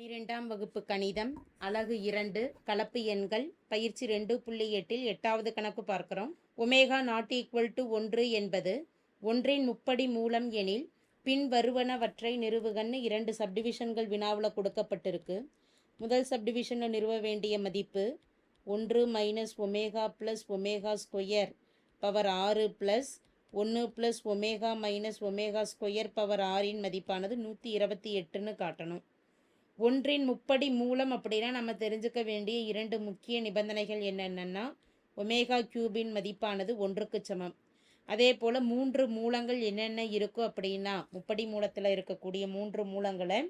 பனிரெண்டாம் வகுப்பு கணிதம் அலகு இரண்டு கலப்பு எண்கள் பயிற்சி ரெண்டு புள்ளி எட்டில் எட்டாவது கணக்கு பார்க்கிறோம். ஒமேகா நாட் ஈக்குவல் டு ஒன்று என்பது ஒன்றின் முப்படி மூலம் எனில் பின் வருவனவற்றை நிறுவுகன்னு இரண்டு சப்டிவிஷன்கள் வினாவில் கொடுக்கப்பட்டிருக்கு. முதல் சப்டிவிஷனில் நிறுவ வேண்டிய மதிப்பு ஒன்று minus omega plus omega square power ஆறு ப்ளஸ் ஒன்று plus omega minus omega square power ஆறின் மதிப்பானது நூற்றி இருபத்தி எட்டுன்னு காட்டணும். ஒன்றின் முப்படி மூலம் அப்படின்னா நம்ம தெரிஞ்சுக்க வேண்டிய இரண்டு முக்கிய நிபந்தனைகள் என்னென்னா ஒமேகா கியூபின் மதிப்பானது ஒன்றுக்கு சமம். அதே போல் மூன்று மூலங்கள் என்னென்ன இருக்கும் அப்படின்னா முப்படி மூலத்தில் இருக்கக்கூடிய மூன்று மூலங்களை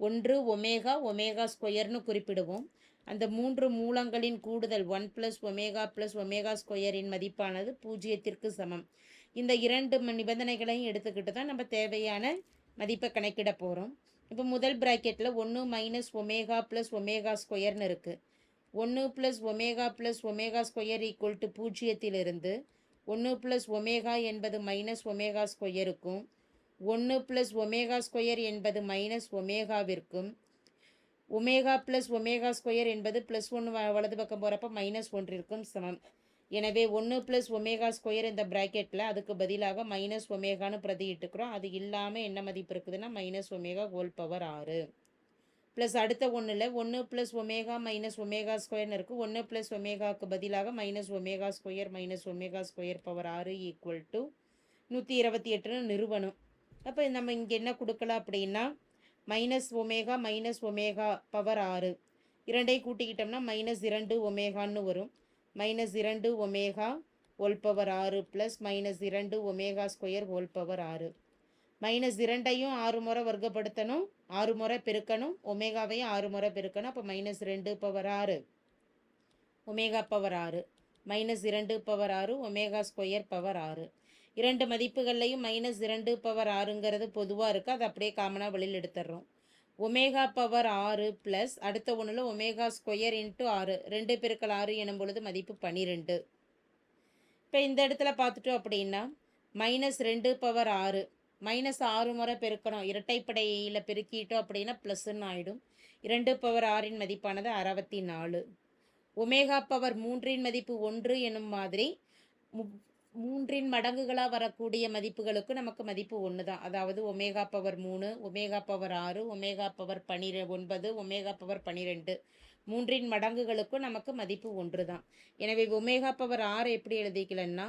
ஒன்று ஒமேகா ஒமேகா ஸ்கொயர்னு குறிப்பிடுவோம். அந்த மூன்று மூலங்களின் கூடுதல் one plus omega plus omega ஸ்கொயரின் மதிப்பானது பூஜ்ஜியத்திற்கு சமம். இந்த இரண்டு நிபந்தனைகளையும் எடுத்துக்கிட்டு தான் நம்ம தேவையான மதிப்பை கணக்கிட போகிறோம் இப்போ முதல் ப்ராக்கெட்டில் ஒன்று மைனஸ் ஒமேகா ப்ளஸ் ஒமேகா ஸ்கொயர்னு இருக்குது ஒன்று plus omega plus omega square equal to பூஜ்ஜியத்திலிருந்து ஒன்று ப்ளஸ் ஒமேகா என்பது மைனஸ் ஒமேகா ஸ்கொயருக்கும் ஒன்று ப்ளஸ் ஒமேகா ஸ்கொயர் என்பது மைனஸ் ஒமேகாவிற்கும் ஒமேகா ப்ளஸ் ஒமேகா ஸ்கொயர் என்பது ப்ளஸ் ஒன்று வலது பக்கம் போகிறப்ப மைனஸ் ஒன்றிற்கும் சமம். எனவே ஒன்று ப்ளஸ் ஒமேகா ஸ்கொயர் இந்த ப்ராக்கெட்டில் அதுக்கு பதிலாக மைனஸ் ஒமேகான்னு பிரதியிட்டுக்கிறோம் அது இல்லாமல் என்ன மதிப்பு இருக்குதுன்னா மைனஸ் ஒமேகா ஹோல் பவர் ஆறு. ப்ளஸ் அடுத்த ஒன்றில் ஒன்று ப்ளஸ் ஒமேகா மைனஸ் ஒமேகா ஸ்கொயர்னு இருக்குது ஒன்று ப்ளஸ் ஒமேகாவுக்கு பதிலாக minus omega square minus omega square power ஆறு ஈக்குவல் டு நூற்றி இருபத்தி எட்டுன்னு நிறுவனம் அப்போ நம்ம இங்கே என்ன கொடுக்கலாம் அப்படின்னா minus omega minus omega power ஆறு. இரண்டையும் கூட்டிக்கிட்டோம்னா மைனஸ் இரண்டு ஒமேகான்னு வரும். மைனஸ் இரண்டு ஒமேகா ஹோல் பவர் ஆறு ப்ளஸ் மைனஸ் இரண்டு ஒமேகா ஸ்கொயர் ஹோல் பவர் ஆறு. மைனஸ் இரண்டையும் ஆறு முறை வர்க்கப்படுத்தணும். ஆறு முறை பெருக்கணும். ஒமேகாவையும் ஆறு முறை பெருக்கணும். அப்போ மைனஸ் ரெண்டு பவர் ஆறு. ஒமேகா பவர் ஆறு. மைனஸ் இரண்டு பவர் ஆறு ஒமேகா ஸ்கொயர் பவர் ஆறு. இரண்டு மதிப்புகள்லையும் மைனஸ் இரண்டு பவர் ஆறுங்கிறது பொதுவாக இருக்குது அது அப்படியே காமனாக வெளியில் எடுத்துடுறோம். ஒமேகா பவர் ஆறு ப்ளஸ் அடுத்த ஒன்றில் ஒமேகா ஸ்கொயர் இன்ட்டு ஆறு. ரெண்டு பெருக்கல் ஆறு எனும் பொழுது மதிப்பு பன்னிரெண்டு இப்போ இந்த இடத்துல பார்த்துட்டோம் அப்படின்னா மைனஸ் ரெண்டு பவர் ஆறு. மைனஸ் ஆறு முறை பெருக்கணும். இரட்டைப்படையில் பெருக்கிட்டோம் அப்படின்னா ப்ளஸ்ன்னு ஆகிடும் இரண்டு பவர் ஆறின் மதிப்பானது அறுபத்தி நாலு. ஒமேகா பவர் மூன்றின் மதிப்பு ஒன்று எனும் மாதிரி மூன்றின் மடங்குகளாக வரக்கூடிய மதிப்புகளுக்கு நமக்கு மதிப்பு ஒன்று தான் அதாவது ஒமேகா பவர் மூணு ஒமேகா பவர் ஆறு ஒமேகா பவர் பனிரெ ஒன்பது ஒமேகா பவர் பனிரெண்டு. மூன்றின் மடங்குகளுக்கும் நமக்கு மதிப்பு ஒன்று தான் எனவே ஒமேகா பவர் ஆறு எப்படி எழுதிக்கலன்னா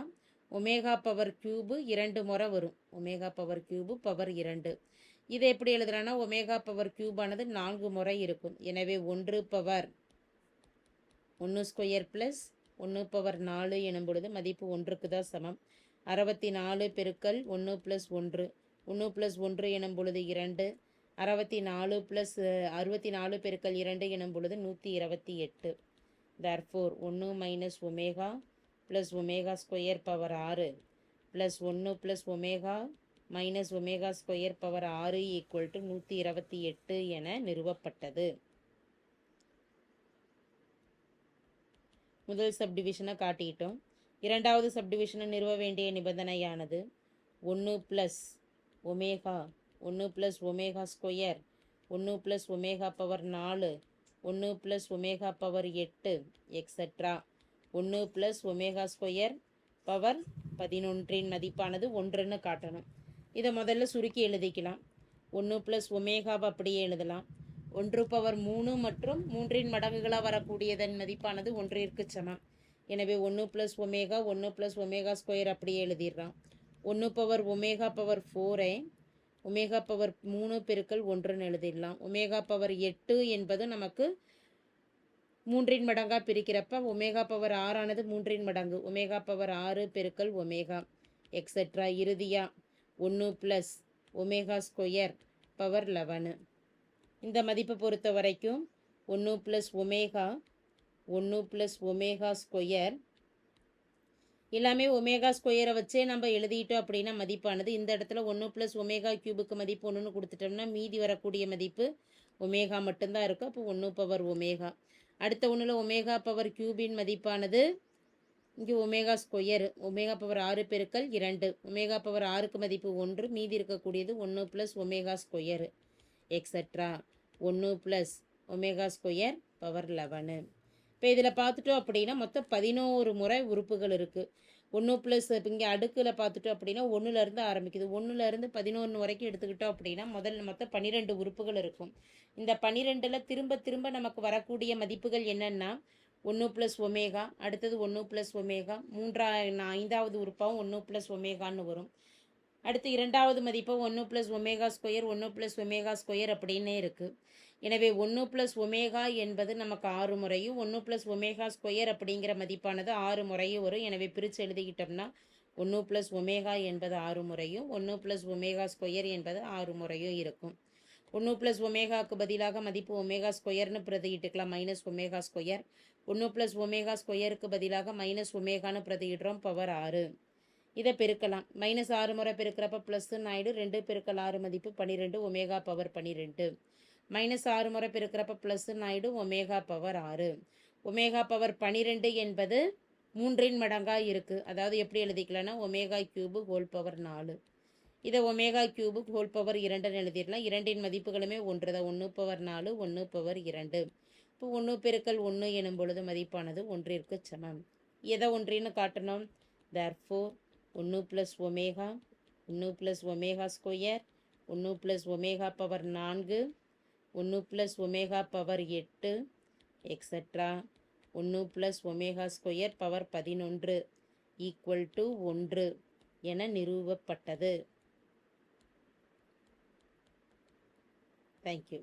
ஒமேகா பவர் கியூபு இரண்டு முறை வரும். ஒமேகா பவர் கியூபு பவர் இரண்டு. இதை எப்படி எழுதுறேன்னா ஒமேகா பவர் கியூபானது நான்கு முறை இருக்கும். எனவே ஒன்று பவர் ஒன்று ஸ்கொயர் ப்ளஸ் ஒன்று பவர் நாலு எனும் பொழுது மதிப்பு ஒன்றுக்கு தான் சமம். அறுபத்தி நாலு பெருக்கல் ஒன்று ப்ளஸ் ஒன்று. ஒன்று ப்ளஸ் ஒன்று எனும் பொழுது இரண்டு. அறுபத்தி நாலு ப்ளஸ் அறுபத்தி நாலு பெருக்கல் இரண்டு எனும் பொழுது நூற்றி இருபத்தி எட்டு தேர்ஃபோர் ஒன்று minus omega plus omega square power ஆறு. ப்ளஸ் ஒன்று plus omega minus omega square power ஆறு ஈக்குவல் டு நூற்றி இருபத்தி எட்டு என நிறுவப்பட்டது. முதல் சப்டிவிஷனை காட்டிட்டோம். இரண்டாவது சப்டிவிஷனை நிறுவ வேண்டிய நிபந்தனையானது ஒன்று ப்ளஸ் ஒமேகா ஒன்று ப்ளஸ் ஒமேகா ஸ்கொயர் ஒன்று ப்ளஸ் ஒமேகா பவர் நாலு ஒன்று ப்ளஸ் ஒமேகா பவர் எட்டு எக்ஸட்ரா ஒன்று ப்ளஸ் ஒமேகா ஸ்கொயர் பவர் பதினொன்றின் மதிப்பானது ஒன்றுன்னு காட்டணும். இதை முதல்ல சுருக்கி எழுதிக்கலாம். ஒன்று ப்ளஸ் ஒமேகாவை அப்படியே எழுதலாம். ஒன்று பவர் மூணு மற்றும் மூன்றின் மடங்குகளாக வரக்கூடியதன் மதிப்பானது ஒன்றிற்கு சமம். எனவே ஒன்று ப்ளஸ் ஒமேகா ஒன்று ப்ளஸ் ஒமேகா ஸ்கொயர் அப்படியே எழுதிடுறான் ஒன்று பவர் ஒமேகா பவர் ஃபோரை ஒமேகா பவர் மூணு பெருக்கள் ஒன்றுன்னு எழுதிடலாம். ஒமேகா பவர் எட்டு என்பது நமக்கு மூன்றின் மடங்காக பிரிக்கிறப்ப ஒமேகா பவர் ஆறானது மூன்றின் மடங்கு. ஒமேகா பவர் ஆறு பெருக்கல் ஒமேகா. எக்ஸெட்ரா இறுதியாக ஒன்று plus omega square power eleven இந்த மதிப்பை பொறுத்த வரைக்கும் ஒன்று ப்ளஸ் ஒமேகா ஒன்று ப்ளஸ் ஒமேகா ஸ்கொயர் எல்லாமே ஒமேகா ஸ்கொயரை வச்சே நம்ம எழுதிட்டோம் அப்படின்னா மதிப்பானது. இந்த இடத்துல ஒன்று ப்ளஸ் ஒமேகா கியூபுக்கு மதிப்பு ஒன்றுன்னு கொடுத்துட்டோம்னா மீதி வரக்கூடிய மதிப்பு ஒமேகா மட்டும்தான் இருக்கும். அப்போ ஒன்று பவர் ஒமேகா அடுத்த ஒன்றில் ஒமேகா பவர் கியூபின் மதிப்பானது இங்கே ஒமேகா ஸ்கொயர் ஒமேகா பவர் ஆறு பெருக்கள் இரண்டு. ஒமேகா பவர் ஆறுக்கு மதிப்பு ஒன்று. மீதி இருக்கக்கூடியது ஒன்று ப்ளஸ் ஒமேகா ஸ்கொயர் எக்ஸட்ரா ஒன்று plus omega square power eleven இப்போ இதில் பார்த்துட்டோம் அப்படின்னா மொத்தம் பதினோரு முறை உறுப்புகள் இருக்குது ஒன்று ப்ளஸ் இப்போ இங்கே அடுக்கில் பார்த்துட்டோம் அப்படின்னா ஒன்றுலேருந்து ஆரம்பிக்குது. ஒன்றுலேருந்து பதினொன்று வரைக்கும் எடுத்துக்கிட்டோம் அப்படின்னா முதல்ல மொத்தம் பன்னிரெண்டு உறுப்புகள் இருக்கும். இந்த பன்னிரெண்டில் திரும்ப திரும்ப நமக்கு வரக்கூடிய மதிப்புகள் என்னென்னா ஒன்று ப்ளஸ் ஒமேகா அடுத்தது ஒன்று ப்ளஸ் ஒமேகா மூன்றா ஐந்தாவது உறுப்பாகவும் ஒன்று ப்ளஸ் ஒமேகான்னு வரும். அடுத்து இரண்டாவது மதிப்பு ஒன்று ப்ளஸ் ஒமேகா ஸ்கொயர் ஒன்று ப்ளஸ் ஒமேகா ஸ்கொயர் அப்படின்னே இருக்குது எனவே ஒன்று ப்ளஸ் ஒமேகா என்பது நமக்கு ஆறு முறையும் ஒன்று ப்ளஸ் ஒமேகா ஸ்கொயர் அப்படிங்கிற மதிப்பானது ஆறு முறையும் வரும். எனவே பிரித்து எழுதிக்கிட்டோம்னா ஒன்று ப்ளஸ் ஒமேகா என்பது ஆறு முறையும் ஒன்று ப்ளஸ் ஒமேகா ஸ்கொயர் என்பது ஆறு முறையும் இருக்கும். ஒன்று ப்ளஸ் ஒமேகாவுக்கு பதிலாக மதிப்பு ஒமேகா ஸ்கொயர்னு பிரதியிட்டுக்கலாம் மைனஸ் ஒமேகா ஸ்கொயர் ஒன்று ப்ளஸ் ஒமேகா ஸ்கொயருக்கு பதிலாக மைனஸ் ஒமேகான்னு பிரதியிடுறோம் பவர் ஆறு. இதை பெருக்கலாம். மைனஸ் ஆறு முறை பெருக்கிறப்ப ப்ளஸ்ன்னு ஆகிடும் ரெண்டு பெருக்கல் ஆறு மதிப்பு பன்னிரெண்டு ஒமேகா பவர் பன்னிரெண்டு மைனஸ் ஆறு முறை பெருக்கிறப்ப ப்ளஸ்ன்னு ஆகிடும் ஒமேகா பவர் ஆறு. ஒமேகா பவர் பன்னிரெண்டு என்பது மூன்றின் மடங்காக இருக்குது அதாவது எப்படி எழுதிக்கலாம்னா ஒமேகா கியூபு ஹோல் பவர் நாலு. இதை ஒமேகா கியூபு ஹோல் பவர் இரண்டுன்னு எழுதிடலாம். இரண்டின் மதிப்புகளுமே ஒன்று தான். ஒன்று பவர் நாலு ஒன்று பவர் இரண்டு. இப்போ ஒன்று பெருக்கல் ஒன்று எனும் பொழுது மதிப்பானது ஒன்றிற்கு சமம். எதை ஒன்றின்னு காட்டணும்? தேர்ஃபோர் ஒன்று ப்ளஸ் ஒமேகா ஒன்று ப்ளஸ் ஒமேகா ஸ்கொயர் ஒன்று ப்ளஸ் ஒமேகா பவர் நான்கு ஒன்று ப்ளஸ் ஒமேகா பவர் எட்டு எக்ஸட்ரா ஒன்று ப்ளஸ் ஒமேகா ஸ்கொயர் பவர் பதினொன்று ஈக்குவல் டு ஒன்று என நிறுவப்பட்டது தேங்க்யூ